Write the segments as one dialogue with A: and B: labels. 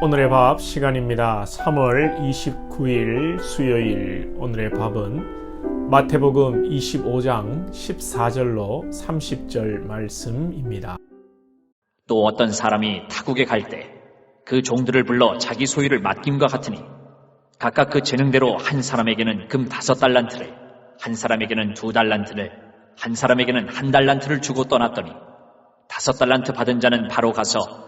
A: 오늘의 밥 시간입니다. 3월 29일 수요일 오늘의 밥은 마태복음 25장 14절로 30절 말씀입니다.
B: 또 어떤 사람이 타국에 갈 때 그 종들을 불러 자기 소유를 맡김과 같으니 각각 그 재능대로 한 사람에게는 금 다섯 달란트를 한 사람에게는 두 달란트를 한 사람에게는 한 달란트를 주고 떠났더니 다섯 달란트 받은 자는 바로 가서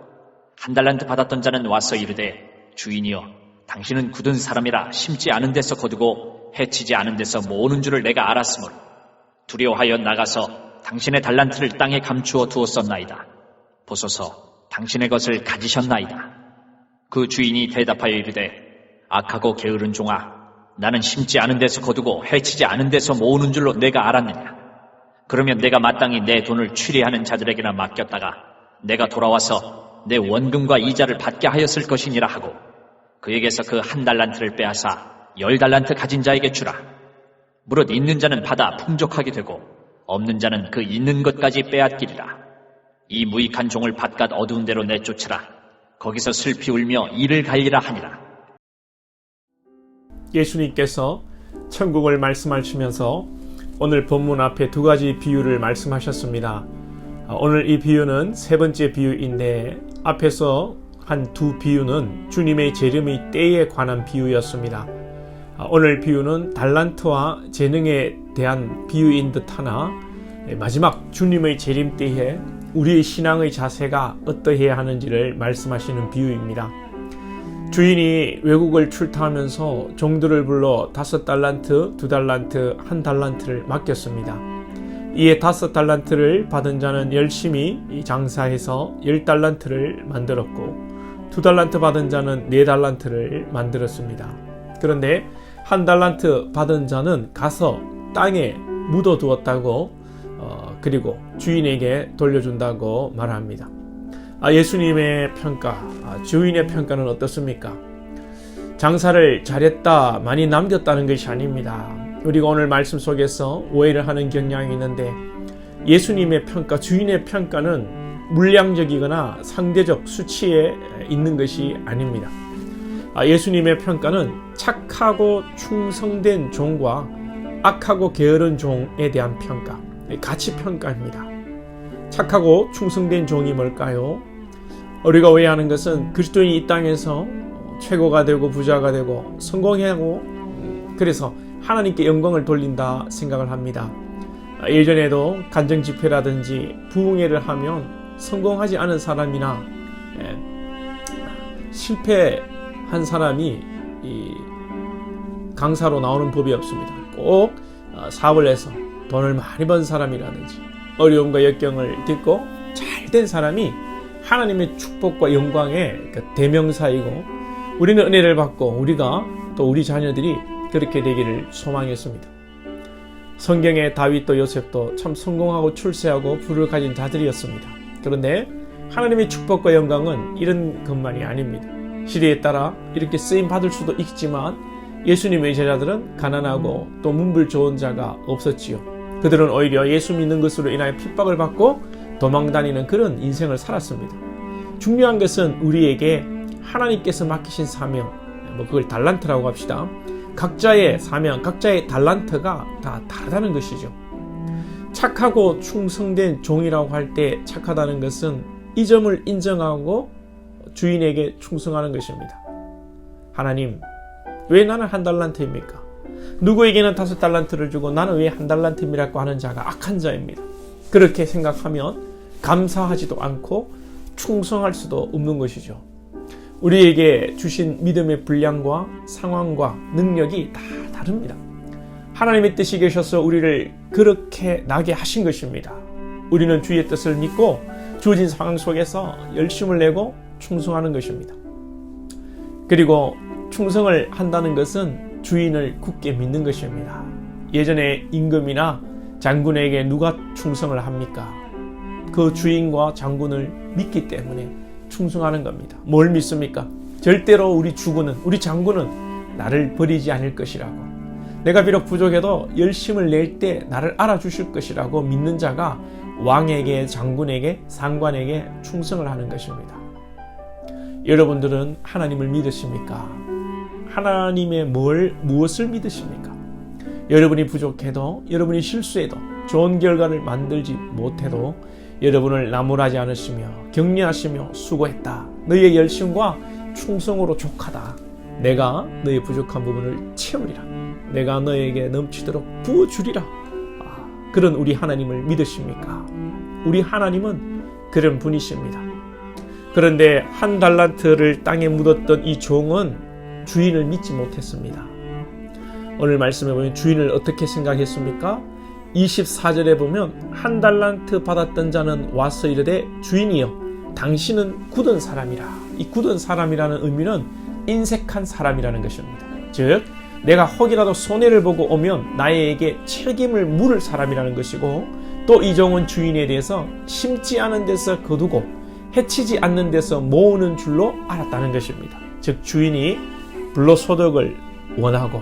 B: 한 달란트 받았던 자는 와서 이르되 주인이여 당신은 굳은 사람이라 심지 않은 데서 거두고 해치지 않은 데서 모으는 줄을 내가 알았으므로 두려워하여 나가서 당신의 달란트를 땅에 감추어 두었었나이다. 보소서 당신의 것을 가지셨나이다. 그 주인이 대답하여 이르되 악하고 게으른 종아 나는 심지 않은 데서 거두고 해치지 않은 데서 모으는 줄로 내가 알았느냐. 그러면 내가 마땅히 내 돈을 취리하는 자들에게나 맡겼다가 내가 돌아와서 내 원금과 이자를 받게 하였을 것이니라 하고 그에게서 그 한 달란트를 빼앗아 열 달란트 가진 자에게 주라. 무릇 있는 자는 받아 풍족하게 되고 없는 자는 그 있는 것까지 빼앗기리라. 이 무익한 종을 바깥 어두운 데로 내쫓으라. 거기서 슬피 울며 이를 갈리라 하니라.
A: 예수님께서 천국을 말씀하시면서 오늘 본문 앞에 두 가지 비유를 말씀하셨습니다. 아, 오늘 이 비유는 세 번째 비유인데 앞에서 한 두 비유는 주님의 재림의 때에 관한 비유였습니다. 아, 오늘 비유는 달란트와 재능에 대한 비유인 듯하나 예, 마지막 주님의 재림 때에 우리의 신앙의 자세가 어떠해야 하는지를 말씀하시는 비유입니다. 주인이 외국을 출타하면서 종들을 불러 다섯 달란트, 두 달란트, 한 달란트를 맡겼습니다. 이에 다섯 달란트를 받은 자는 열심히 장사해서 열 달란트를 만들었고 두 달란트 받은 자는 네 달란트를 만들었습니다. 그런데 한 달란트 받은 자는 가서 땅에 묻어 두었다고 어, 그리고 주인에게 돌려준다고 말합니다. 아, 예수님의 평가, 아, 주인의 평가는 어떻습니까? 장사를 잘했다, 많이 남겼다는 것이 아닙니다. 우리가 오늘 말씀 속에서 오해를 하는 경향이 있는데 예수님의 평가, 주인의 평가는 물량적이거나 상대적 수치에 있는 것이 아닙니다. 아, 예수님의 평가는 착하고 충성된 종과 악하고 게으른 종에 대한 평가, 가치 평가입니다. 착하고 충성된 종이 뭘까요? 우리가 오해하는 것은 그리스도인이 이 땅에서 최고가 되고 부자가 되고 성공하고 그래서 하나님께 영광을 돌린다 생각을 합니다. 예전에도 간정 집회라든지 부흥회를 하면 성공하지 않은 사람이나 예, 실패한 사람이 강사로 나오는 법이 없습니다. 꼭 어, 사업을 해서 돈을 많이 번 사람이라든지 어려움과 역경을 딛고 잘 된 사람이 하나님의 축복과 영광의 그 대명사이고 우리는 은혜를 받고 우리가 또 우리 자녀들이 그렇게 되기를 소망했습니다. 성경의 다윗도 요셉도 참 성공하고 출세하고 부를 가진 자들이었습니다. 그런데 하나님의 축복과 영광은 이런 것만이 아닙니다. 시대에 따라 이렇게 쓰임 받을 수도 있지만 예수님의 제자들은 가난하고 또 문불 좋은 자가 없었지요. 그들은 오히려 예수 믿는 것으로 인하여 핍박을 받고 도망다니는 그런 인생을 살았습니다. 중요한 것은 우리에게 하나님께서 맡기신 사명, 뭐 그걸 달란트라고 합시다. 각자의 사명, 각자의 달란트가 다 다르다는 것이죠. 착하고 충성된 종이라고 할 때 착하다는 것은 이 점을 인정하고 주인에게 충성하는 것입니다. 하나님, 왜 나는 한 달란트입니까? 누구에게는 다섯 달란트를 주고 나는 왜 한 달란트이라고 하는 자가 악한 자입니다. 그렇게 생각하면 감사하지도 않고 충성할 수도 없는 것이죠. 우리에게 주신 믿음의 분량과 상황과 능력이 다 다릅니다. 하나님의 뜻이 계셔서 우리를 그렇게 나게 하신 것입니다. 우리는 주의 뜻을 믿고 주어진 상황 속에서 열심을 내고 충성하는 것입니다. 그리고 충성을 한다는 것은 주인을 굳게 믿는 것입니다. 예전에 임금이나 장군에게 누가 충성을 합니까? 그 주인과 장군을 믿기 때문에 충성하는 겁니다. 뭘 믿습니까? 절대로 우리 주군은, 우리 장군은 나를 버리지 않을 것이라고. 내가 비록 부족해도 열심을 낼 때 나를 알아주실 것이라고 믿는 자가 왕에게, 장군에게, 상관에게 충성을 하는 것입니다. 여러분들은 하나님을 믿으십니까? 하나님의 뭘, 무엇을 믿으십니까? 여러분이 부족해도, 여러분이 실수해도, 좋은 결과를 만들지 못해도 여러분을 나무라지 않으시며 격려하시며 수고했다. 너희의 열심과 충성으로 족하다. 내가 너의 부족한 부분을 채우리라. 내가 너에게 넘치도록 부어주리라. 아, 그런 우리 하나님을 믿으십니까? 우리 하나님은 그런 분이십니다. 그런데 한 달란트를 땅에 묻었던 이 종은 주인을 믿지 못했습니다. 오늘 말씀에 보면 주인을 어떻게 생각했습니까? 24절에 보면 한 달란트 받았던 자는 와서 이르되 주인이여 당신은 굳은 사람이라. 이 굳은 사람이라는 의미는 인색한 사람이라는 것입니다. 즉 내가 혹이라도 손해를 보고 오면 나에게 책임을 물을 사람이라는 것이고 또 이 종은 주인에 대해서 심지 않은 데서 거두고 해치지 않는 데서 모으는 줄로 알았다는 것입니다. 즉 주인이 불로소득을 원하고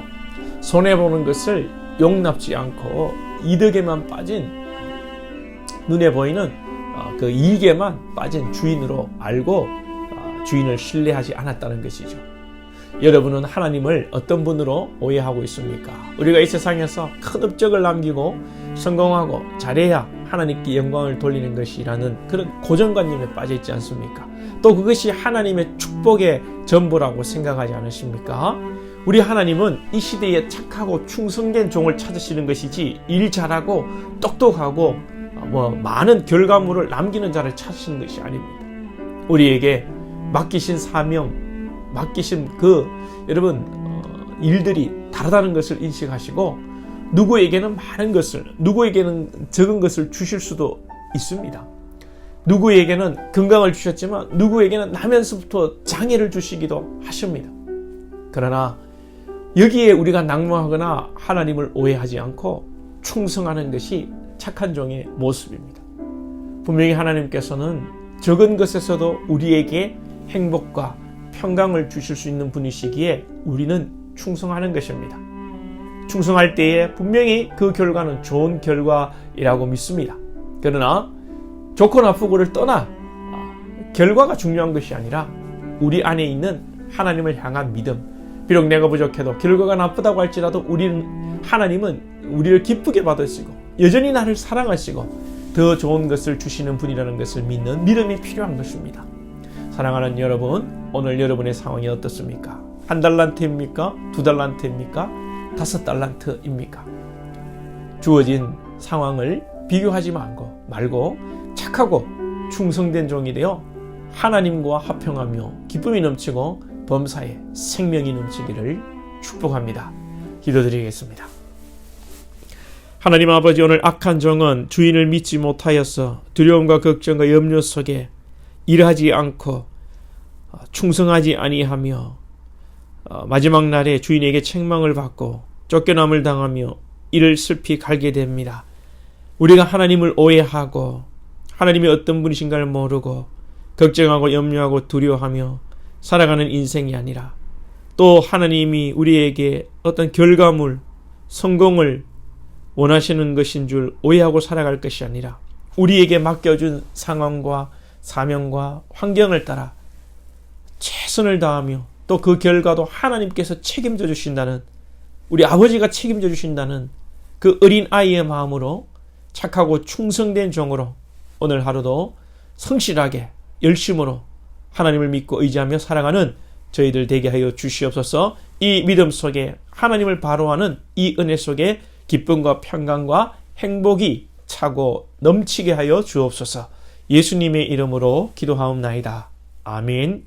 A: 손해보는 것을 용납지 않고 이득에만 빠진 눈에 보이는 어, 그 이익에만 빠진 주인으로 알고 어, 주인을 신뢰하지 않았다는 것이죠. 여러분은 하나님을 어떤 분으로 오해하고 있습니까? 우리가 이 세상에서 큰 업적을 남기고 성공하고 잘해야 하나님께 영광을 돌리는 것이라는 그런 고정관념에 빠져 있지 않습니까? 또 그것이 하나님의 축복의 전부라고 생각하지 않으십니까? 우리 하나님은 이 시대에 착하고 충성된 종을 찾으시는 것이지 일 잘하고 똑똑하고 뭐 많은 결과물을 남기는 자를 찾으시는 것이 아닙니다. 우리에게 맡기신 사명, 맡기신 그 여러분 어, 일들이 다르다는 것을 인식하시고 누구에게는 많은 것을, 누구에게는 적은 것을 주실 수도 있습니다. 누구에게는 건강을 주셨지만 누구에게는 나면서부터 장애를 주시기도 하십니다. 그러나 여기에 우리가 낙망하거나 하나님을 오해하지 않고 충성하는 것이 착한 종의 모습입니다. 분명히 하나님께서는 적은 것에서도 우리에게 행복과 평강을 주실 수 있는 분이시기에 우리는 충성하는 것입니다. 충성할 때에 분명히 그 결과는 좋은 결과이라고 믿습니다. 그러나 좋고 나쁘고를 떠나 결과가 중요한 것이 아니라 우리 안에 있는 하나님을 향한 믿음. 비록 내가 부족해도 결과가 나쁘다고 할지라도 우리는 하나님은 우리를 기쁘게 받으시고 여전히 나를 사랑하시고 더 좋은 것을 주시는 분이라는 것을 믿는 믿음이 필요한 것입니다. 사랑하는 여러분, 오늘 여러분의 상황이 어떻습니까? 한 달란트입니까? 두 달란트입니까? 다섯 달란트입니까? 주어진 상황을 비교하지 말고, 말고 착하고 충성된 종이 되어 하나님과 화평하며 기쁨이 넘치고 범사에 생명이 넘치기를 축복합니다. 기도드리겠습니다. 하나님 아버지 오늘 악한 종은 주인을 믿지 못하여서 두려움과 걱정과 염려 속에 일하지 않고 충성하지 아니하며 어, 마지막 날에 주인에게 책망을 받고 쫓겨남을 당하며 이를 슬피 갈게 됩니다. 우리가 하나님을 오해하고 하나님이 어떤 분이신가를 모르고 걱정하고 염려하고 두려워하며 살아가는 인생이 아니라 또 하나님이 우리에게 어떤 결과물, 성공을 원하시는 것인 줄 오해하고 살아갈 것이 아니라 우리에게 맡겨준 상황과 사명과 환경을 따라 최선을 다하며 또 그 결과도 하나님께서 책임져 주신다는 우리 아버지가 책임져 주신다는 그 어린 아이의 마음으로 착하고 충성된 종으로 오늘 하루도 성실하게 열심으로 하나님을 믿고 의지하며 살아가는 저희들 되게 하여 주시옵소서. 이 믿음 속에 하나님을 바로하는 이 은혜 속에 기쁨과 평강과 행복이 차고 넘치게 하여 주옵소서. 예수님의 이름으로 기도하옵나이다. 아멘.